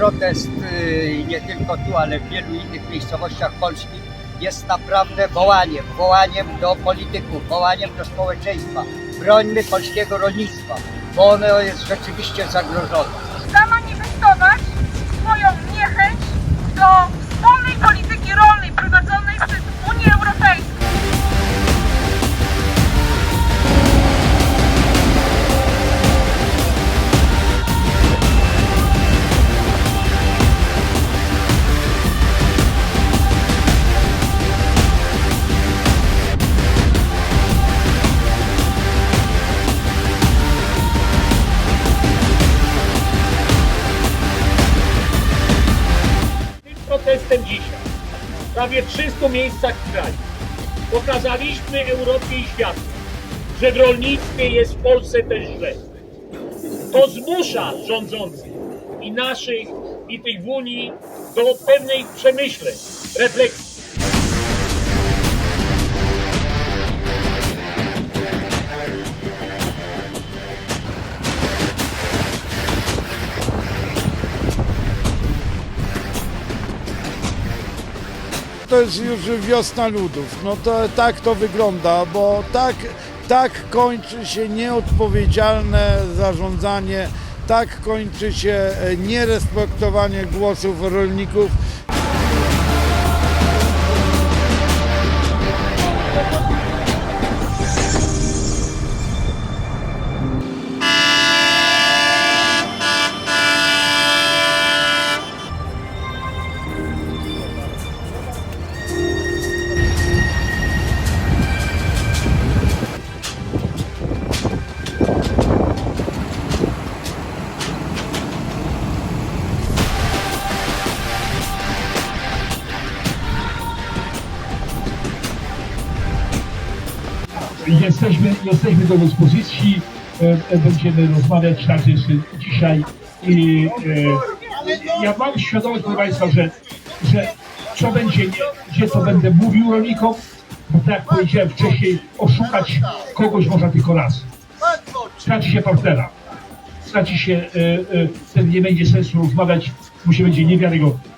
protest y, nie tylko tu, ale w wielu innych miejscowościach Polski jest naprawdę wołaniem, wołaniem do polityków, wołaniem do społeczeństwa. Brońmy polskiego rolnictwa, bo ono jest rzeczywiście zagrożone. Tym protestem dzisiaj w prawie 300 miejscach w kraju pokazaliśmy Europie i światu, że w rolnictwie jest w Polsce też źle. To zmusza rządzących i naszych, i tych w Unii do pewnej przemyśleń, refleksji. To jest już wiosna ludów. No to tak to wygląda, bo tak, tak kończy się nieodpowiedzialne zarządzanie, tak kończy się e, nierespektowanie głosów rolników. Jesteśmy, jesteśmy do dyspozycji, e, e, będziemy rozmawiać także dzisiaj i e, ja mam świadomość, proszę Państwa, że, że co będzie, gdzie to będę mówił rolnikom, bo tak jak powiedziałem wcześniej, oszukać kogoś można tylko raz. Straci się partnera. Straci się, wtedy nie będzie sensu rozmawiać, bo się będzie niewiarygodny.